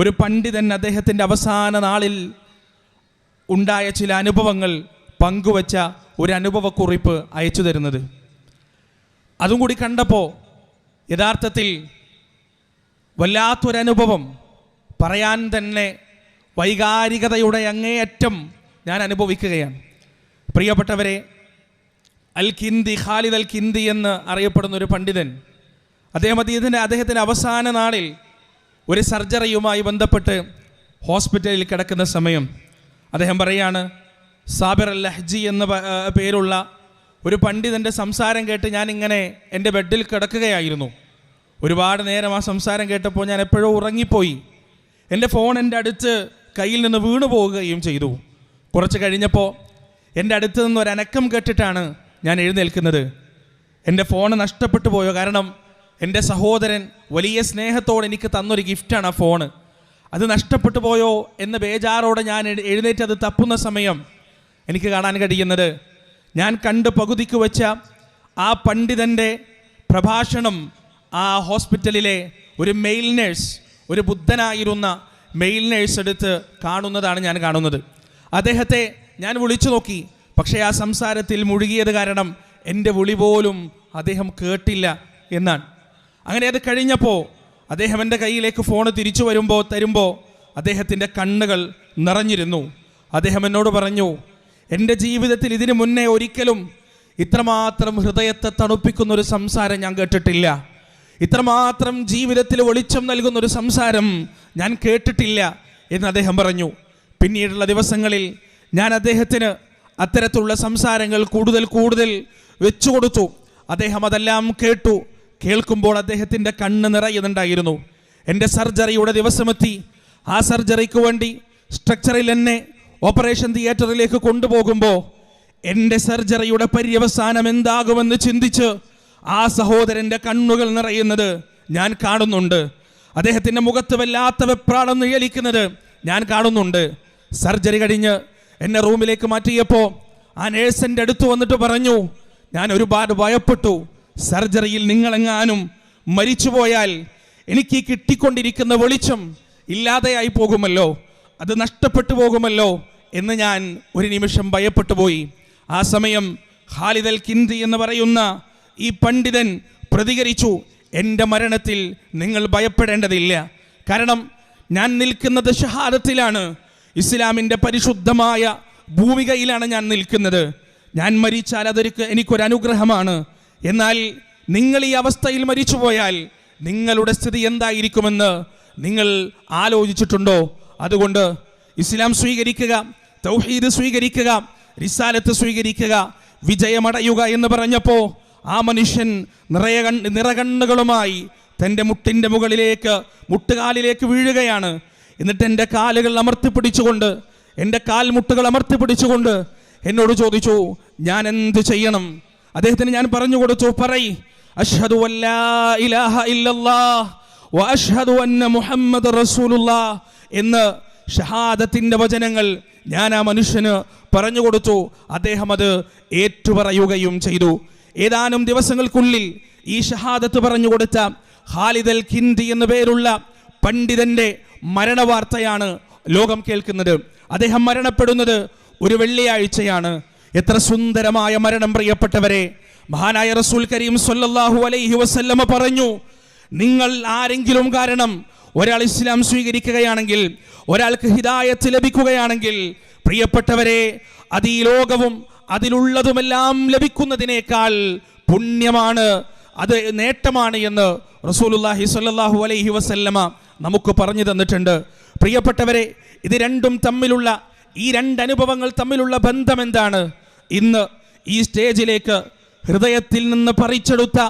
ഒരു പണ്ഡിതൻ അദ്ദേഹത്തിന്റെ അവസാന നാളിൽ ഉണ്ടായ ചില അനുഭവങ്ങൾ പങ്കുവച്ച ഒരു അനുഭവക്കുറിപ്പ് അയച്ചു തരുന്നത്. അതും കൂടി കണ്ടപ്പോൾ യഥാർത്ഥത്തിൽ വല്ലാത്തൊരനുഭവം പറയാൻ തന്നെ വൈകാരികതയുടെ അങ്ങേയറ്റം ഞാൻ അനുഭവിക്കുകയാണ്. പ്രിയപ്പെട്ടവരെ അൽ കിന്തി ഖാലിദ് അൽ കിന്തി എന്ന് അറിയപ്പെടുന്ന ഒരു പണ്ഡിതൻ അദ്ദേഹം അദ്ദേഹത്തിന്റെ അദ്ദേഹത്തിന്റെ അവസാന നാളിൽ ഒരു സർജറിയുമായി ബന്ധപ്പെട്ട് ഹോസ്പിറ്റലിൽ കിടക്കുന്ന സമയം അദ്ദേഹം പറയാണ് സാബിർ അൽ ലഹ്ജി എന്ന പേരുള്ള ഒരു പണ്ഡിതന്റെ സംസാരം കേട്ട് ഞാനിങ്ങനെ എന്റെ ബെഡിൽ കിടക്കുകയായിരുന്നു. ഒരുപാട് നേരം ആ സംസാരം കേട്ടപ്പോൾ ഞാൻ എപ്പോഴോ ഉറങ്ങിപ്പോയി. എന്റെ ഫോൺ എന്റെ അടുത്ത് കയ്യിൽ നിന്ന് വീണു പോവുകയും ചെയ്തു. കുറച്ച് കഴിഞ്ഞപ്പോൾ എന്റെ അടുത്ത് നിന്ന് ഒരു അനക്കം കേട്ടിട്ടാണ് ഞാൻ എഴുന്നേൽക്കുന്നത്. എന്റെ ഫോൺ നഷ്ടപ്പെട്ടു പോയോ? കാരണം എന്റെ സഹോദരൻ വലിയ സ്നേഹത്തോടെ എനിക്ക് തന്നൊരു ഗിഫ്റ്റാണ് ആ ഫോണ്. അത് നഷ്ടപ്പെട്ടു പോയോ എന്ന ബേജാറോടെ ഞാൻ എഴുന്നേറ്റ് അത് തപ്പുന്ന സമയം എനിക്ക് കാണാൻ കഴിയുന്നത്. ഞാൻ കണ്ട് പകുതിക്ക് വെച്ച ആ പണ്ഡിതന്റെ പ്രഭാഷണം ആ ഹോസ്പിറ്റലിലെ ഒരു മെയിൽ നേഴ്സ് ഒരു ബുദ്ധനായിരുന്ന മെയിൽ നേഴ്സ് എടുത്ത് കാണുന്നതാണ് ഞാൻ കാണുന്നത്. അദ്ദേഹത്തെ ഞാൻ വിളിച്ചു നോക്കി പക്ഷേ ആ സംസാരത്തിൽ മുഴുകിയത് കാരണം എന്റെ വിളി പോലും അദ്ദേഹം കേട്ടില്ല എന്നാണ്. അങ്ങനെ അത് കഴിഞ്ഞപ്പോൾ അദ്ദേഹം എന്റെ കയ്യിലേക്ക് ഫോൺ തിരിച്ചു വരുമ്പോൾ തരുമ്പോൾ അദ്ദേഹത്തിന്റെ കണ്ണുകൾ നിറഞ്ഞിരുന്നു. അദ്ദേഹം എന്നോട് പറഞ്ഞു എന്റെ ജീവിതത്തിൽ ഇതിനു മുന്നേ ഒരിക്കലും ഇത്രമാത്രം ഹൃദയത്തെ തണുപ്പിക്കുന്ന ഒരു സംസാരം ഞാൻ കേട്ടിട്ടില്ല. ഇത്രമാത്രം ജീവിതത്തിൽ ഒളിച്ചം നൽകുന്ന ഒരു സംസാരം ഞാൻ കേട്ടിട്ടില്ല. എന്ന് അദ്ദേഹം പറഞ്ഞു. പിന്നീടുള്ള ദിവസങ്ങളിൽ ഞാൻ അദ്ദേഹത്തിന് അത്തരത്തിലുള്ള സംസാരങ്ങൾ കൂടുതൽ കൂടുതൽ വെച്ചു കൊടുത്തു. അദ്ദേഹം അതെല്ലാം കേട്ടു. കേൾക്കുമ്പോൾ അദ്ദേഹത്തിന്റെ കണ്ണ് നിറയുന്നുണ്ടായിരുന്നു. എന്റെ സർജറിയുടെ ദിവസമെത്തി. ആ സർജറിക്ക് വേണ്ടി സ്ട്രക്ചറിൽ എന്നെ ഓപ്പറേഷൻ തിയേറ്ററിലേക്ക് കൊണ്ടുപോകുമ്പോൾ എന്റെ സർജറിയുടെ പര്യവസാനം എന്താകുമെന്ന് ചിന്തിച്ച് ആ സഹോദരന്റെ കണ്ണുകൾ നിറയുന്നത് ഞാൻ കാണുന്നുണ്ട്. അദ്ദേഹത്തിന്റെ മുഖത്ത് വല്ലാത്ത വെപ്രാളം നിഴലിക്കുന്നത് ഞാൻ കാണുന്നുണ്ട്. സർജറി കഴിഞ്ഞ് എന്നെ റൂമിലേക്ക് മാറ്റിയപ്പോൾ ആ നേഴ്സിന്റെ അടുത്ത് വന്നിട്ട് പറഞ്ഞു ഞാൻ ഒരുപാട് ഭയപ്പെട്ടു. സർജറിയിൽ നിങ്ങളെങ്ങാനും മരിച്ചുപോയാൽ എനിക്ക് കിട്ടിക്കൊണ്ടിരിക്കുന്ന വെളിച്ചം ഇല്ലാതെയായി പോകുമല്ലോ. അത് നഷ്ടപ്പെട്ടു പോകുമല്ലോ എന്ന് ഞാൻ ഒരു നിമിഷം ഭയപ്പെട്ടു പോയി. ആ സമയം ഖാലിദൽ കിന്തി എന്ന് പറയുന്ന ഈ പണ്ഡിതൻ പ്രതികരിച്ചു എന്റെ മരണത്തിൽ നിങ്ങൾ ഭയപ്പെടേണ്ടതില്ല. കാരണം ഞാൻ നിൽക്കുന്നത് ഷഹാദത്തിലാണ്. ഇസ്ലാമിന്റെ പരിശുദ്ധമായ ഭൂമികയിലാണ് ഞാൻ നിൽക്കുന്നത്. ഞാൻ മരിച്ചാൽ അതൊരു എനിക്കൊരു അനുഗ്രഹമാണ്. എന്നാൽ നിങ്ങൾ ഈ അവസ്ഥയിൽ മരിച്ചുപോയാൽ നിങ്ങളുടെ സ്ഥിതി എന്തായിരിക്കുമെന്ന് നിങ്ങൾ ആലോചിച്ചിട്ടുണ്ടോ? അതുകൊണ്ട് ഇസ്ലാം സ്വീകരിക്കുക തൗഹീദ് സ്വീകരിക്കുക റിസാലത്ത് സ്വീകരിക്കുക വിജയമടയുക എന്ന് പറഞ്ഞപ്പോൾ ആ മനുഷ്യൻ നിറയ കണ്ണ് നിറകണ്ണുകളുമായി തന്റെ മുട്ടിന്റെ മുകളിലേക്ക് മുട്ടുകാലിലേക്ക് വീഴുകയാണ്. എന്നിട്ട് എന്റെ കാലുകൾ അമർത്തി പിടിച്ചുകൊണ്ട് എന്റെ കാൽമുട്ടുകൾ അമർത്തി പിടിച്ചുകൊണ്ട് എന്നോട് ചോദിച്ചു ഞാൻ എന്ത് ചെയ്യണം? അദ്ദേഹത്തിന് ഞാൻ പറഞ്ഞു കൊടുത്തു പറയ് അഷ്ഹദു അന്ന എന്ന് ഷഹാദത്തിന്റെ വചനങ്ങൾ ഞാൻ ആ മനുഷ്യന് പറഞ്ഞു കൊടുത്തു. അദ്ദേഹം അത് ഏറ്റുപറയുകയും ചെയ്തു. ഏതാനും ദിവസങ്ങൾക്കുള്ളിൽ ഈ ഷഹാദത്ത് പറഞ്ഞു കൊടുത്ത ഖാലിദ് അൽ എന്നു പേരുള്ള പണ്ഡിതന്റെ മരണവാർത്തയാണ് ലോകം കേൾക്കുന്നത്. അദ്ദേഹം മരണപ്പെടുന്നത് ഒരു വെള്ളിയാഴ്ചയാണ്. എത്ര സുന്ദരമായ മരണം പ്രിയപ്പെട്ടവരെ. മഹാനായ റസൂൽ കരീം സൊല്ലാഹു അലൈഹി വസല്ലമ പറഞ്ഞു നിങ്ങൾ ആരെങ്കിലും കാരണം ഒരാൾ ഇസ്ലാം സ്വീകരിക്കുകയാണെങ്കിൽ ഒരാൾക്ക് ഹിദായത്ത് ലഭിക്കുകയാണെങ്കിൽ പ്രിയപ്പെട്ടവരെ അത് ഈ ലോകവും അതിലുള്ളതുമെല്ലാം ലഭിക്കുന്നതിനേക്കാൾ പുണ്യമാണ് അത് നേട്ടമാണ് എന്ന് റസൂലുല്ലാഹി സ്വല്ലല്ലാഹു അലൈഹി വസല്ലമ നമുക്ക് പറഞ്ഞു തന്നിട്ടുണ്ട്. പ്രിയപ്പെട്ടവരെ ഇത് രണ്ടും തമ്മിലുള്ള ഈ രണ്ട് അനുഭവങ്ങൾ തമ്മിലുള്ള ബന്ധം എന്താണ് ഇന്ന് ഈ സ്റ്റേജിലേക്ക് ഹൃദയത്തിൽ നിന്ന് പറിച്ചെടുത്ത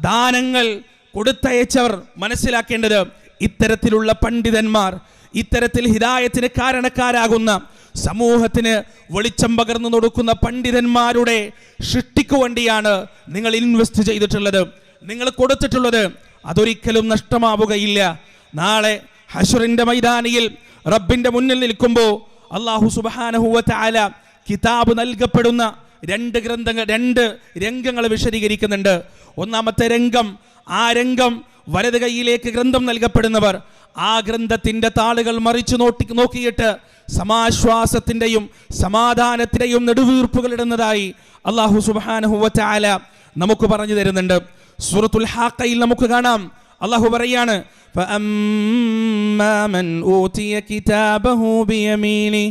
ദാനങ്ങൾ കൊടുത്തയച്ചവർ മനസ്സിലാക്കേണ്ടത് ഇത്തരത്തിലുള്ള പണ്ഡിതന്മാർ ഇത്തരത്തിൽ ഹിതായത്തിന് കാരണക്കാരാകുന്ന സമൂഹത്തിന് വെളിച്ചം പകർന്നു കൊടുക്കുന്ന പണ്ഡിതന്മാരുടെ സൃഷ്ടിക്കു വേണ്ടിയാണ് നിങ്ങൾ ഇൻവെസ്റ്റ് ചെയ്തിട്ടുള്ളത്. നിങ്ങൾ കൊടുത്തിട്ടുള്ളത് അതൊരിക്കലും നഷ്ടമാവുകയില്ല. നാളെ ഹഷറിന്റെ മൈതാനിയിൽ റബ്ബിന്റെ മുന്നിൽ നിൽക്കുമ്പോൾ അള്ളാഹു സുബാനഹുവല കിതാബ് നൽകപ്പെടുന്ന രണ്ട് ഗ്രന്ഥങ്ങൾ രണ്ട് രംഗങ്ങൾ വിശദീകരിക്കുന്നുണ്ട്. ഒന്നാമത്തെ രംഗം ആ രംഗം വലത് കൈയിലേക്ക് ഗ്രന്ഥം നൽകപ്പെടുന്നവർ ആ ഗ്രന്ഥത്തിന്റെ താളുകൾ മറിച്ചു നോട്ടി നോക്കിയിട്ട് സമാശ്വാസത്തിന്റെയും സമാധാനത്തിന്റെയും നെടുവീർപ്പുകൾ ഇടുന്നതായി അള്ളാഹു സുബാനഹുവല നമുക്ക് പറഞ്ഞു തരുന്നുണ്ട്. സൂറത്തുൽ ഹാക്കയിൽ നമുക്ക് കാണാം. അള്ളാഹു പറയാണ് فأما من أوتي كتابه بيمينه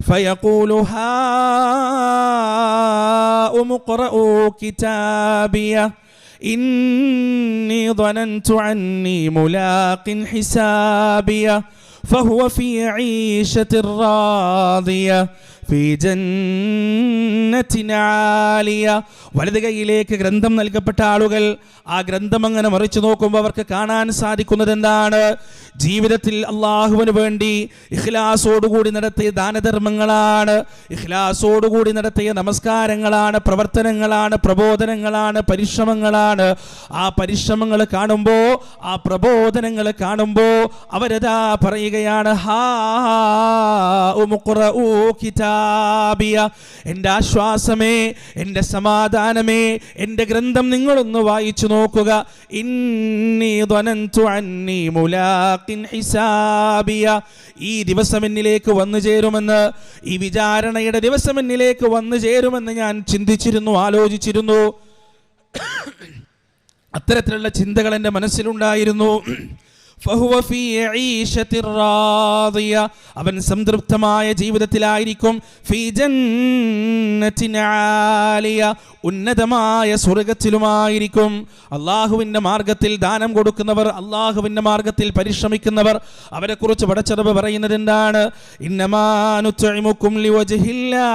فيقول هاؤم اقرءوا كتابيه إني ظننت عني ملاق حسابيه فهو في عيشة راضية في جنة عالية വലത് കൈയിലേക്ക് ഗ്രന്ഥം നൽകപ്പെട്ട ആളുകൾ ആ ഗ്രന്ഥം അങ്ങനെ മറിച്ചു നോക്കുമ്പോൾ അവർക്ക് കാണാൻ സാധിക്കുന്നത് എന്താണ് ജീവിതത്തിൽ അള്ളാഹുവിന് വേണ്ടി ഇഖ്ലാസോടുകൂടി നടത്തിയ ദാനധർമ്മങ്ങളാണ് ഇഖ്ലാസോടുകൂടി നടത്തിയ നമസ്കാരങ്ങളാണ് പ്രവർത്തനങ്ങളാണ് പ്രബോധനങ്ങളാണ് പരിശ്രമങ്ങളാണ് ആ പരിശ്രമങ്ങൾ കാണുമ്പോൾ ആ പ്രബോധനങ്ങൾ കാണുമ്പോൾ അവരതാ പറയുകയാണ് കിതാബിയ ആശ്വാസമേ എന്റെ സമാധാനമേ എന്റെ ഗ്രന്ഥം നിങ്ങളൊന്ന് വായിച്ചു നോക്കുക. ഹിസാബിയ. ഈ ദിവസം എന്നിലേക്ക് വന്നു ചേരുമെന്ന് ഈ വിചാരണയുടെ ദിവസം എന്നിലേക്ക് വന്നു ചേരുമെന്ന് ഞാൻ ചിന്തിച്ചിരുന്നു ആലോചിച്ചിരുന്നു. അത്തരത്തിലുള്ള ചിന്തകൾ എന്റെ മനസ്സിലുണ്ടായിരുന്നു. അവൻ സംതൃപ്തമായ ജീവിതത്തിലായിരിക്കും. ഉന്നതമായ സ്വർഗത്തിലുമായിരിക്കും. അള്ളാഹുവിന്റെ മാർഗത്തിൽ ദാനം കൊടുക്കുന്നവർ അള്ളാഹുവിന്റെ മാർഗത്തിൽ പരിശ്രമിക്കുന്നവർ അവരെക്കുറിച്ച് പടച്ചറവ് പറയുന്നത് എന്താണ് ഇന്നമാനുത്തൊഴിമുക്കും ലാ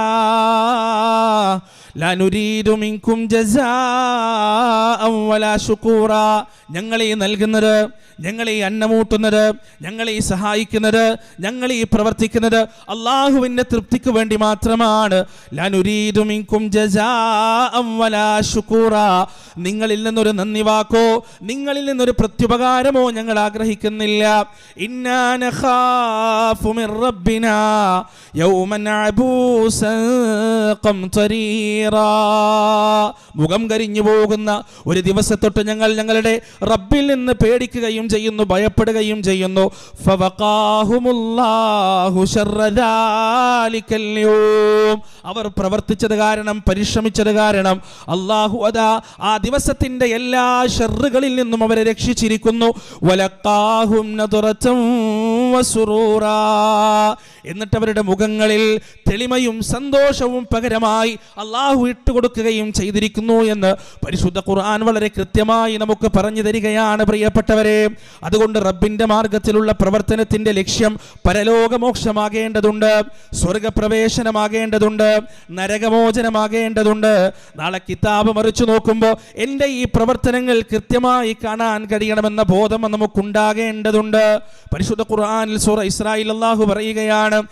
ഞങ്ങളെ നൽകുന്നത് ഞങ്ങളെ അന്നമൂട്ടുന്നത് ഞങ്ങളെ സഹായിക്കുന്നത് ഞങ്ങളെ പ്രവർത്തിക്കുന്നത് അള്ളാഹുവിന്റെ തൃപ്തിക്ക് വേണ്ടി മാത്രമാണ്. നിങ്ങളിൽ നിന്നൊരു നന്ദി വാക്കോ? നിങ്ങളിൽ നിന്നൊരു പ്രത്യുപകാരമോ ഞങ്ങൾ ആഗ്രഹിക്കുന്നില്ല. ഇന്നാ മുഖം കരിഞ്ഞു പോകുന്ന ഒരു ദിവസത്തൊട്ട് ഞങ്ങൾ ഞങ്ങളുടെ റബ്ബിൽ നിന്ന് പേടിക്കുകയും ചെയ്യുന്നു ഭയപ്പെടുകയും ചെയ്യുന്നു. അവർ പ്രവർത്തിച്ചത് കാരണം പരിശ്രമിച്ചത് കാരണം അള്ളാഹു അതാ ആ ദിവസത്തിന്റെ എല്ലാ ഷെറുകളിൽ നിന്നും അവരെ രക്ഷിച്ചിരിക്കുന്നു വലക്കാഹും. എന്നിട്ട് അവരുടെ മുഖങ്ങളിൽ തെളിമയും സന്തോഷവും പകരമായി അള്ളാഹു ഇട്ടുകൊടുക്കുകയും ചെയ്തിരിക്കുന്നു എന്ന് പരിശുദ്ധ ഖുർആൻ വളരെ കൃത്യമായി നമുക്ക് പറഞ്ഞു തരികയാണ് പ്രിയപ്പെട്ടവരെ. അതുകൊണ്ട് റബ്ബിന്റെ മാർഗത്തിലുള്ള പ്രവർത്തനത്തിന്റെ ലക്ഷ്യം പരലോകമോക്ഷമാകേണ്ടതുണ്ട് സ്വർഗപ്രവേശനമാകേണ്ടതുണ്ട് നരകമോചനമാകേണ്ടതുണ്ട്. നാളെ കിതാബ് മറിച്ചു നോക്കുമ്പോൾ എന്റെ ഈ പ്രവർത്തനങ്ങൾ കൃത്യമായി കാണാൻ കഴിയണമെന്ന ബോധം നമുക്കുണ്ടാകേണ്ടതുണ്ട്. പരിശുദ്ധ ഖുർആാനിൽ സൂറ ഇസ്രായിൽ അള്ളാഹു പറയുകയാണ്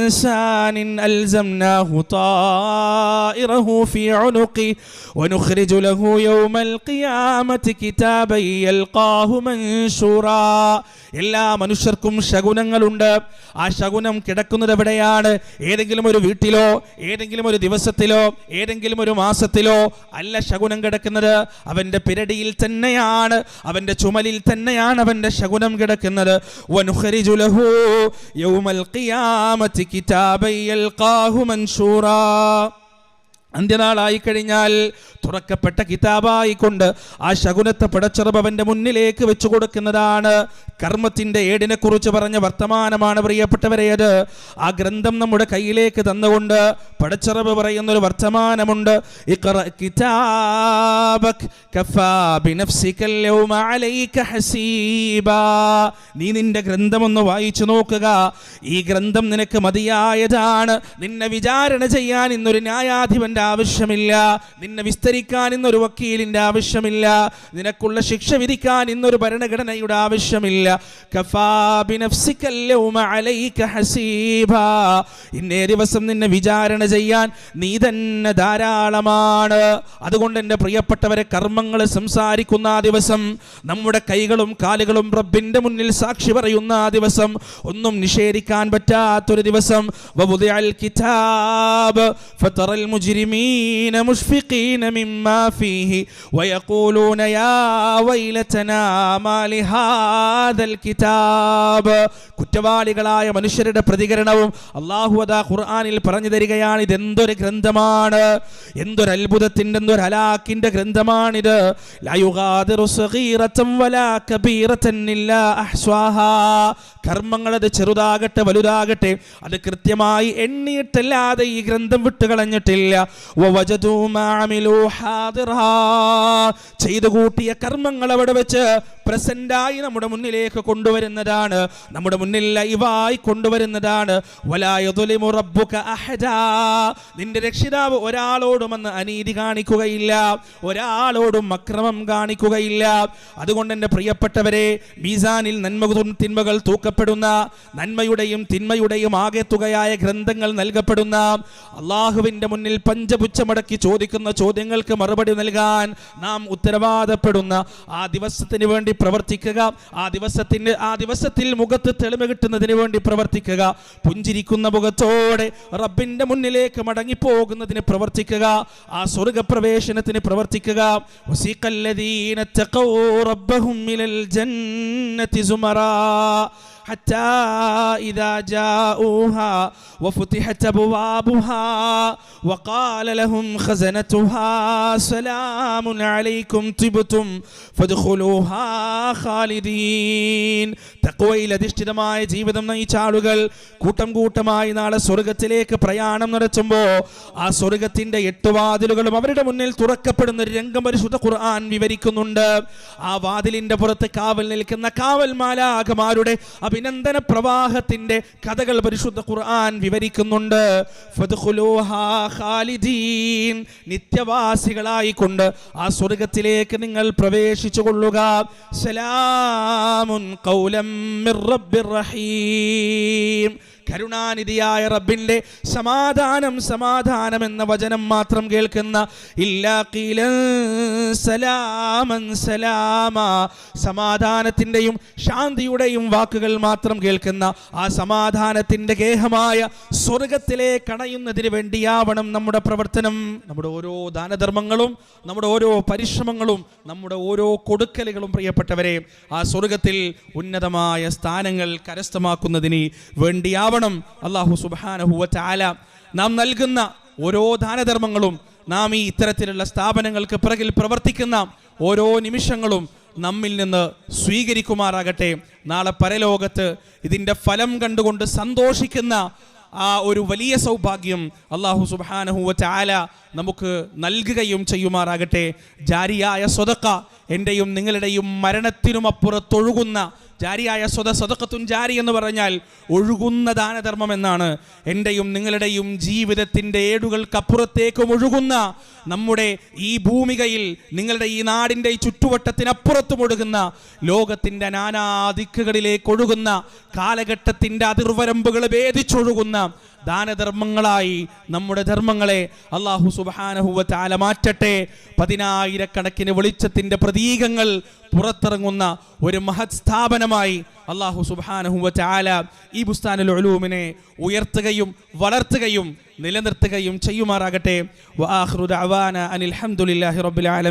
ഇൻസാനിൻ അൽസംനാഹു طائره في عنقه ونخرج له يوم القيامة كتابا يلقاه منشورا എല്ലാ മനുഷ്യർക്കും ശകുനങ്ങളുണ്ട് ആ ശകുനം കിടക്കുന്നത് എവിടെയാണ് ഏതെങ്കിലും ഒരു വീട്ടിലോ ഏതെങ്കിലും ഒരു ദിവസത്തിലോ ഏതെങ്കിലും ഒരു മാസത്തിലോ അല്ല ശകുനം കിടക്കുന്നത് അവൻ്റെ പിരടിയിൽ തന്നെയാണ് അവൻ്റെ ചുമലിൽ തന്നെയാണ് അവൻ്റെ ശകുനം കിടക്കുന്നത് വനുഖരിജു ലഹു യൗമൽ ഖിയാമത്തി കിതാബൻ യൽഖാഹു മൻഷൂറാ അന്ത്യനാളായി കഴിഞ്ഞാൽ തുറക്കപ്പെട്ട കിതാബായിക്കൊണ്ട് ആ ശകുനത്തെ പടച്ചറബ് മുന്നിലേക്ക് വെച്ചു കൊടുക്കുന്നതാണ് കർമ്മത്തിന്റെ ഏടിനെ കുറിച്ച് പറഞ്ഞ വർത്തമാനമാണ് പ്രിയപ്പെട്ടവരെ അത്. ആ ഗ്രന്ഥം നമ്മുടെ കയ്യിലേക്ക് തന്നുകൊണ്ട് പടച്ചിറവ് പറയുന്ന ഒരു വർത്തമാനമുണ്ട് നീ നിന്റെ ഗ്രന്ഥമൊന്ന് വായിച്ചു നോക്കുക. ഈ ഗ്രന്ഥം നിനക്ക് മതിയായതാണ്. നിന്നെ വിചാരണ ചെയ്യാൻ ഇന്നൊരു ന്യായാധിപന്റെ ആവശ്യമില്ല. നിന്നെ വിസ്തരിക്കാൻ ഇന്നൊരു വക്കീലിന്റെ ആവശ്യമില്ല. നിനക്കുള്ള ശിക്ഷ വിധിക്കാൻ ഇന്നൊരു ഭരണഘടനയുടെ ആവശ്യമില്ല. ഇന്നേ ദിവസം നിന്നെ വിചാരണ ചെയ്യാൻ നീ തന്നെ ധാരാളമാണ്. അതുകൊണ്ട് എന്റെ പ്രിയപ്പെട്ടവരെ കർമ്മങ്ങൾ സംസാരിക്കുന്ന ആ ദിവസം നമ്മുടെ കൈകളും കാലുകളും റബ്ബിന്റെ മുന്നിൽ സാക്ഷി പറയുന്ന ആ ദിവസം ഒന്നും നിഷേധിക്കാൻ പറ്റാത്തൊരു ദിവസം. കിതാബ് ഫതറൽ മുജ്രിമീന മുഷ്ഫിഖീന മിമ്മാ ഫീഹി വയഖൂലൂന യാ വൈലതനാ കിതാബ്. കുറ്റവാളികളായ മനുഷ്യരുടെ പ്രതികരണവും അള്ളാഹു അതാ ഖുർആാനിൽ പറഞ്ഞു തരികയാണ്. ഇതെന്തൊരു ഗ്രന്ഥമാണ്? എന്തൊരു അത്ഭുതത്തിന്റെ എന്തൊരു ഹലാക്കിന്റെ ഗ്രന്ഥമാണിത്. കർമ്മങ്ങളത് ചെറുതാകട്ടെ വലുതാകട്ടെ അത് കൃത്യമായി എണ്ണിയിട്ടല്ലാതെ ഈ ഗ്രന്ഥം വിട്ടുകളഞ്ഞിട്ടില്ല. ചെയ്തു കൂട്ടിയ കർമ്മങ്ങൾ അവിടെ വെച്ച് പ്രസന്റായി നമ്മുടെ മുന്നിലേക്ക് കൊണ്ടുവരുന്നതാണ്. നമ്മുടെ മുന്നിൽ ലൈവായി കൊണ്ടുവരുന്നതാണ്. നിന്റെ രക്ഷിതാവ് ഒരാളോടും അന്ന് അനീതി കാണിക്കുകയില്ല. ഒരാളോടും അക്രമം കാണിക്കുകയില്ല. അതുകൊണ്ട് എന്റെ പ്രിയപ്പെട്ടവരെ മീസാനിൽ നന്മകളും തിന്മകൾ തൂക്കപ്പെടുന്ന നന്മയുടെയും തിന്മയുടെയും ആകെത്തുകയായ ഗ്രന്ഥങ്ങൾ നൽകപ്പെടുന്ന അള്ളാഹുവിന്റെ മുന്നിൽ പഞ്ചപുച്ഛമടക്കി ചോദിക്കുന്ന ചോദ്യങ്ങൾക്ക് മറുപടി നൽകാൻ നാം ഉത്തരവാദപ്പെടുന്ന ആ ദിവസത്തിന് വേണ്ടി പ്രവർത്തിക്കുക ആ ദിവസത്തിന് ആ ദിവസത്തിൽ മുഖത്ത് തെളിമ കിട്ടുന്നതിന് വേണ്ടി പ്രവർത്തിക്കുക. പുഞ്ചിരിക്കുന്ന മുഖത്തോടെ റബ്ബിന്റെ മുന്നിലേക്ക് മടങ്ങിപ്പോകുന്നതിന് പ്രവർത്തിക്കുക. ആ സ്വർഗപ്രവേശനത്തിന് പ്രവർത്തിക്കുക. വസീഖല്ലദീന റബ്ബഹും ജന്നതി സുമറാ. حتى إذا جاءوها وفتحت أبوابها وقال لهم خزنتها سلام عليكم طبتم فادخلوها خالدين തക്വയിൽ അധിഷ്ഠിതമായ ജീവിതം നയിച്ച ആളുകൾ കൂട്ടം കൂട്ടമായി നാളെ സ്വർഗത്തിലേക്ക് പ്രയാണം നടത്തുമ്പോൾ ആ സ്വർഗത്തിന്റെ എട്ട് വാതിലുകളും അവരുടെ മുന്നിൽ തുറക്കപ്പെടുന്ന ഒരു രംഗം പരിശുദ്ധ ഖുർആൻ വിവരിക്കുന്നുണ്ട് ആ വാതിലിന്റെ പുറത്ത് കാവൽ നിൽക്കുന്ന കാവൽ മാലാകമാരുടെ അഭിനന്ദന പ്രവാഹത്തിന്റെ കഥകൾ പരിശുദ്ധ ഖുർആൻ വിവരിക്കുന്നുണ്ട്. ഫദ്ഖുലൂഹാ ഖാലിദീൻ. നിത്യവാസികളായി കൊണ്ട് ആ സ്വർഗത്തിലേക്ക് നിങ്ങൾ പ്രവേശിച്ചു കൊള്ളുക. സലാമുൻ കൗലം റഹീം. കരുണാനിധിയായ റബ്ബിന്റെ സമാധാനം സമാധാനം എന്ന വചനം മാത്രം കേൾക്കുന്ന ഇല്ലാ സലാമൻ സലാമ. സമാധാനത്തിന്റെയും ശാന്തിയുടെയും വാക്കുകൾ മാത്രം കേൾക്കുന്ന ആ സമാധാനത്തിന്റെ ഗേഹമായ സ്വർഗത്തിലെ കണയുന്നതിന് വേണ്ടിയാവണം നമ്മുടെ പ്രവർത്തനം. നമ്മുടെ ഓരോ ദാനധർമ്മങ്ങളും നമ്മുടെ ഓരോ പരിശ്രമങ്ങളും നമ്മുടെ ഓരോ കൊടുക്കലുകളും പ്രിയപ്പെട്ടവരെ ആ സ്വർഗത്തിൽ ഉന്നതമായ സ്ഥാനങ്ങൾ കരസ്ഥമാക്കുന്നതിന് വേണ്ടിയാവണം അള്ളാഹു സുബാനഹുവ നാം നൽകുന്ന ഓരോ ദാനധർമ്മങ്ങളും നാം ഈ ഇത്തരത്തിലുള്ള സ്ഥാപനങ്ങൾക്ക് പിറകിൽ പ്രവർത്തിക്കുന്ന ഓരോ നിമിഷങ്ങളും നമ്മിൽ നിന്ന് സ്വീകരിക്കുമാറാകട്ടെ. നാളെ പരലോകത്ത് ഇതിന്റെ ഫലം കണ്ടുകൊണ്ട് സന്തോഷിക്കുന്ന ആ ഒരു വലിയ സൗഭാഗ്യം അള്ളാഹു സുബാനഹുവ നമുക്ക് നൽകുകയും ചെയ്യുമാറാകട്ടെ. ജാരിയായ സ്വതക്ക എന്റെയും നിങ്ങളുടെയും മരണത്തിനും അപ്പുറത്തൊഴുകുന്ന ജാരിയായ സ്വത സ്വതക്കത്തും ജാരി എന്ന് പറഞ്ഞാൽ ഒഴുകുന്ന ദാനധർമ്മം എന്നാണ്. എന്റെയും നിങ്ങളുടെയും ജീവിതത്തിന്റെ ഏടുകൾക്കപ്പുറത്തേക്കും ഒഴുകുന്ന നമ്മുടെ ഈ ഭൂമികയിൽ നിങ്ങളുടെ ഈ നാടിന്റെ ഈ ചുറ്റുവട്ടത്തിനപ്പുറത്തും ഒഴുകുന്ന ലോകത്തിന്റെ നാനാദിക്കുകളിലേക്ക് ഒഴുകുന്ന കാലഘട്ടത്തിന്റെ അതിർവരമ്പുകൾ ഭേദിച്ചൊഴുകുന്ന ദാനധർമ്മങ്ങളായി നമ്മുടെ ധർമ്മങ്ങളെ അള്ളാഹു സുബാനഹുവ ചാല മാറ്റട്ടെ. പതിനായിരക്കണക്കിന് വെളിച്ചത്തിന്റെ പ്രതീകങ്ങൾ പുറത്തിറങ്ങുന്ന ഒരു മഹത് സ്ഥാപനമായി അള്ളാഹു സുബാനഹുവ ചാല ഈ ബുസ്താനുൽ ഒലൂമിനെ ഉയർത്തുകയും വളർത്തുകയും നിലനിർത്തുകയും ചെയ്യുമാറാകട്ടെ. വാഹ്റുദ് അവാന അനിൽ അഹമ്മദില്ലാഹി റബ്ബുൽ ആലമീൻ.